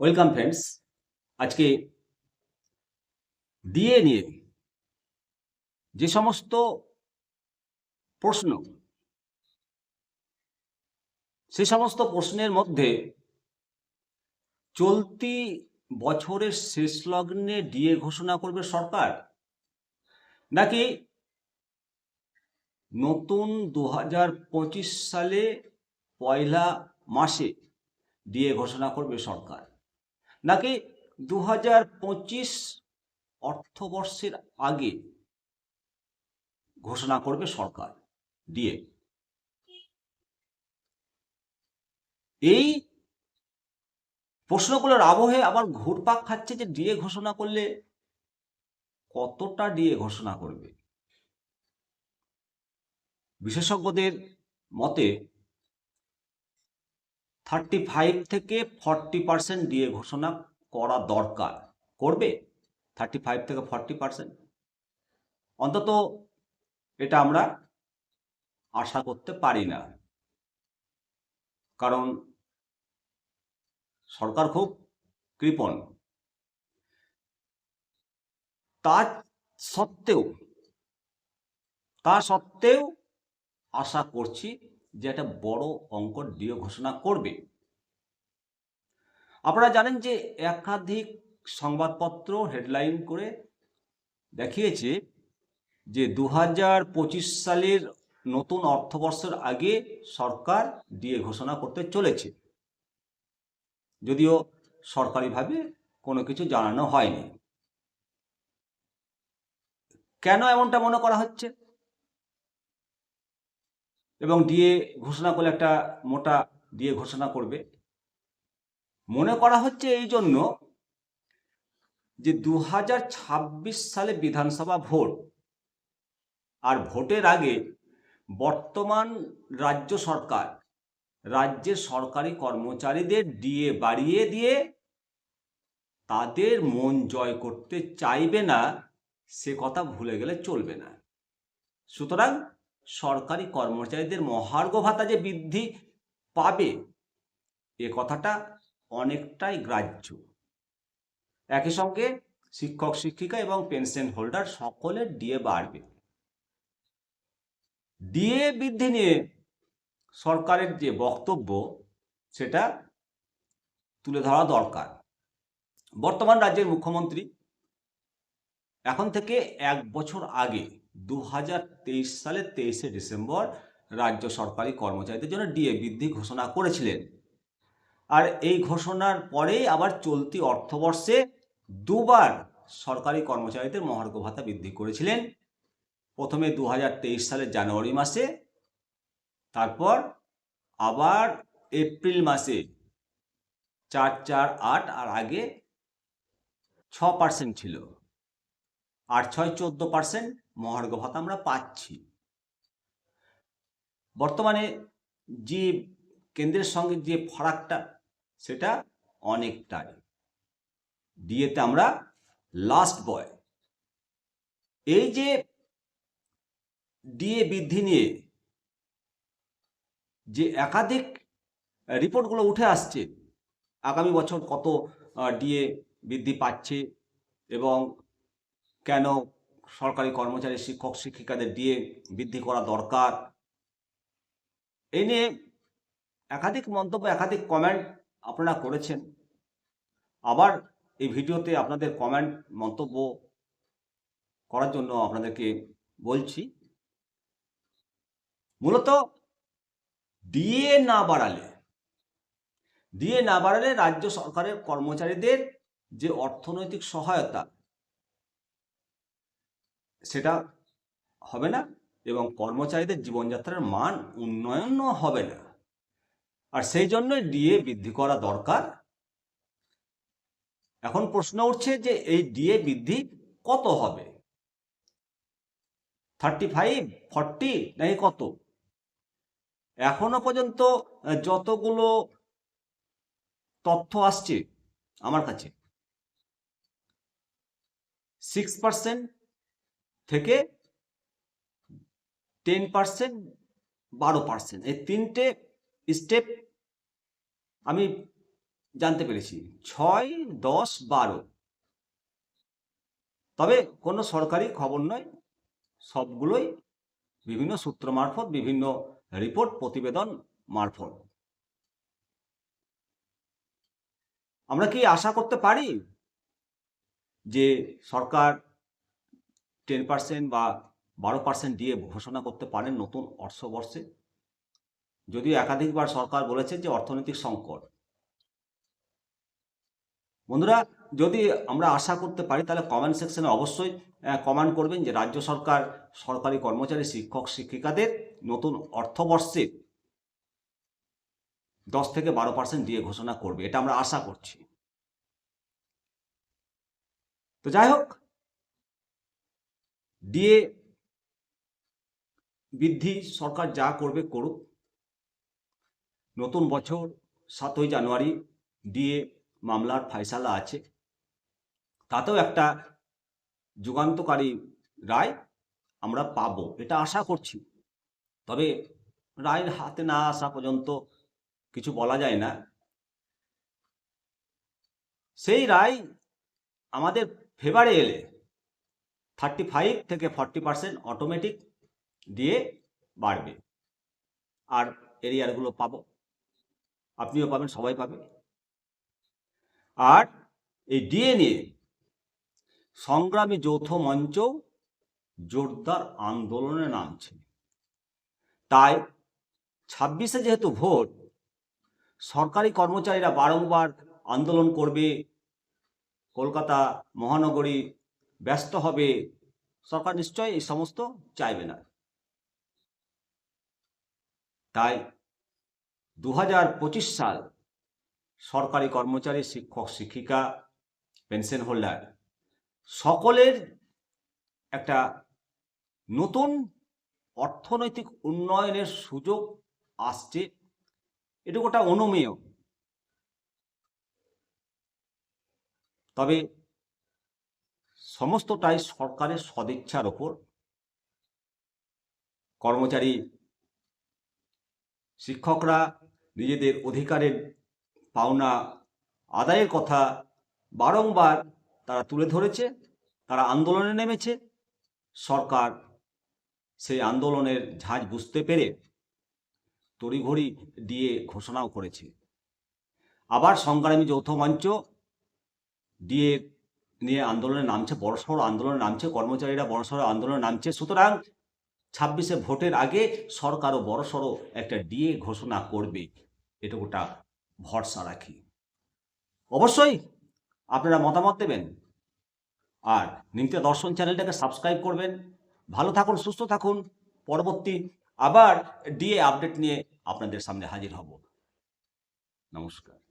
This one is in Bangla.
ওয়েলকাম ফ্রেন্ডস আজকে ডিএ নিয়ে যে সমস্ত প্রশ্ন, সে সমস্ত প্রশ্নের মধ্যে চলতি বছরের শেষ লগ্নে ডিএ ঘোষণা করবে সরকার? নাকি নতুন দু হাজার পঁচিশ সালে পয়লা মাসে ডিএ ঘোষণা করবে সরকার? নাকি দু হাজার পঁচিশ অর্থবর্ষের আগে ঘোষণা করবে সরকার? ডিএ এই প্রশ্নগুলোর আবহে আবার ঘুরপাক খাচ্ছে যে ডিএ ঘোষণা করলে কতটা ডিএ ঘোষণা করবে? বিশেষজ্ঞদের মতে থার্টি ফাইভ থেকে ফর্টি পার্সেন্ট ডিএ ঘোষণা করা দরকার। করবে? থার্টি ফাইভ থেকে ফর্টি পার্সেন্ট অন্তত এটা আমরা আশা করতে পারি না। কারণ সরকার খুব কৃপণ। তা সত্ত্বেও তা সত্ত্বেও আশা করছি যে একটা বড় অঙ্ক ডিও ঘোষণা করবে। আপনারা জানেন যে একাধিক সংবাদপত্র হেডলাইন করে দেখিয়েছে যে দু হাজার পঁচিশ সালের নতুন অর্থবর্ষের আগে সরকার ডিএ ঘোষণা করতে চলেছে। যদিও সরকারিভাবে কোনো কিছু জানানো হয়নি। কেন এমনটা মনে করা হচ্ছে? এবং ডিএ ঘোষণা করলে একটা মোটা ডিএ ঘোষণা করবে। মনে করা হচ্ছে এই জন্য যে দু হাজার ছাব্বিশ সালে বিধানসভা ভোট আর ভোটের আগে বর্তমান রাজ্য সরকার, রাজ্যের সরকারি কর্মচারীদের ডিএ বাড়িয়ে দিয়ে তাদের মন জয় করতে চাইবে না, সে কথা ভুলে গেলে চলবে না। সুতরাং সরকারি কর্মচারীদের মহার্ঘ ভাতা যে বৃদ্ধি পাবে, এ কথাটা অনেকটাই গ্রাহ্য। একই সঙ্গে শিক্ষক, শিক্ষিকা এবং পেনশন হোল্ডার সকলের ডিএ বাড়বে। ডিএ বৃদ্ধি নিয়ে সরকারের যে বক্তব্য, সেটা তুলে ধরা দরকার। বর্তমান রাজ্যের মুখ্যমন্ত্রী এখন থেকে এক বছর আগে দু হাজার তেইশ সালের তেইশে ডিসেম্বর রাজ্য সরকারি কর্মচারীদের জন্য ডিএ বৃদ্ধি ঘোষণা করেছিলেন। আর এই ঘোষণার পরেই আবার চলতি অর্থবর্ষে দুবার সরকারি কর্মচারীদের মহার্ঘ ভাতা বৃদ্ধি করেছিলেন। প্রথমে দু হাজার তেইশ সালের জানুয়ারি মাসে, তারপর আবার এপ্রিল মাসে চার চার আট আর আগে ছ পার্সেন্ট ছিল। আট ছয় চোদ্দ পার্সেন্ট মহার্ঘ ভাতা আমরা পাচ্ছি। বর্তমানে যে কেন্দ্রের সঙ্গে যে ফারাকটা, সেটা অনেকটাই। ডিএতে আমরা লাস্ট বয় এই যে ডিএ বৃদ্ধি নিয়ে যে একাধিক রিপোর্টগুলো উঠে আসছে, আগামী বছর কত ডিএ বৃদ্ধি পাচ্ছে এবং কেন সরকারি কর্মচারী, শিক্ষক, শিক্ষিকাদের ডিএ বৃদ্ধি করা দরকার। এই নিয়ে একাধিক মন্তব্য, একাধিক কমেন্ট আপনারা করেছেন। আবার এই ভিডিওতে আপনাদের কমেন্ট মন্তব্য করার জন্য আপনাদেরকে বলছি, মূলত ডিএ না বাড়ালে ডিএ না বাড়ালে রাজ্য সরকারের কর্মচারীদের যে অর্থনৈতিক সহায়তা সেটা হবে না এবং কর্মচারীদের জীবনযাত্রার মান উন্নয়নও হবে না। আর সেই জন্যই ডিএ বৃদ্ধি করা দরকার। এখন প্রশ্ন উঠছে যে এই ডিএ বৃদ্ধি কত হবে? থার্টি ফাইভ ফর্টি নাকি কত? এখনও পর্যন্ত যতগুলো তথ্য আসছে আমার কাছে সিক্স পার্সেন্ট থেকে টেন পার্সেন্ট বারো পার্সেন্ট এই তিনটে স্টেপ আমি জানতে পেরেছি। ছয়, দশ, বারো। তবে কোনো সরকারি খবর নয়। সবগুলোই বিভিন্ন সূত্র মারফত, বিভিন্ন রিপোর্ট প্রতিবেদন মারফত। আমরা কি আশা করতে পারি যে সরকার টেন পার্সেন্ট বা বারো পার্সেন্ট দিয়ে ঘোষণা করতে পারেন নতুন অর্থবর্ষে। যদিও একাধিকবার সরকার বলেছে যে অর্থনৈতিক সংকট। বন্ধুরা, যদি আমরা আশা করতে পারি, তাহলে কমেন্ট সেকশনে অবশ্যই কমেন্ট করবেন যে রাজ্য সরকার, সরকারি কর্মচারী, শিক্ষক, শিক্ষিকাদের নতুন অর্থবর্ষে দশ থেকে বারো পার্সেন্ট দিয়ে ঘোষণা করবে। এটা আমরা আশা করছি। তো যাই হোক দিয়ে বৃদ্ধি সরকার যা করবে করুক। নতুন বছর, সাতই জানুয়ারি, দিয়ে মামলার ফাইসালা আছে। তাতেও একটা যুগান্তকারী রায় আমরা পাবো, এটা আশা করছি। তবে রায়ের হাতে না আসা পর্যন্ত কিছু বলা যায় না। সেই রায় আমাদের ফেভারে এলে থার্টি ফাইভ থেকে ফর্টি পার্সেন্ট অটোমেটিক দিয়ে বাড়বে। আর এরিয়ারগুলো পাবো। আপনিও পাবেন, সবাই পাবে। আর এই ডিএ নিয়ে সংগ্রামী যৌথ মঞ্চ জোরদার আন্দোলনে নামছে। তাই ছাব্বিশে যেহেতু ভোট, সরকারি কর্মচারীরা বারংবার আন্দোলন করবে। কলকাতা মহানগরী ব্যস্ত হবে, সরকার নিশ্চয় এই সমস্ত চাইবে না। তাই দু হাজার পঁচিশ সাল সরকারি কর্মচারী শিক্ষক, শিক্ষিকা, পেনশন হোল্ডার সকলের একটা নতুন অর্থনৈতিক উন্নয়নের সুযোগ আসছে। এটুকুটা অনুমেয়। তবে সমস্তটাই সরকারের সদিচ্ছার ওপর। কর্মচারী, শিক্ষকরা নিজেদের অধিকারের পাওনা আদায়ের কথা বারংবার তারা তুলে ধরেছে, তারা আন্দোলনে নেমেছে। সরকার সেই আন্দোলনের ঝাঁজ বুঝতে পেরে তড়িঘড়ি দিয়ে ঘোষণাও করেছে। আবার সংগ্রামী যৌথ মঞ্চ দিয়ে নিয়ে আন্দোলনে নামছে বড়সড় আন্দোলনে নামছে, কর্মচারীরা বড় বড়সড় আন্দোলনে নামছে। সুতরাং ছাব্বিশে ভোটের আগে সরকারও বড়সড় একটা ডিএ ঘোষণা করবে। এটুকুটা ভরসা রাখি। অবশ্যই আপনারা মতামত দেবেন আর নিমতে দর্শন চ্যানেলটাকে সাবস্ক্রাইব করবেন। ভালো থাকুন, সুস্থ থাকুন। পরবর্তী আবার ডিএ আপডেট নিয়ে আপনাদের সামনে হাজির হব। নমস্কার।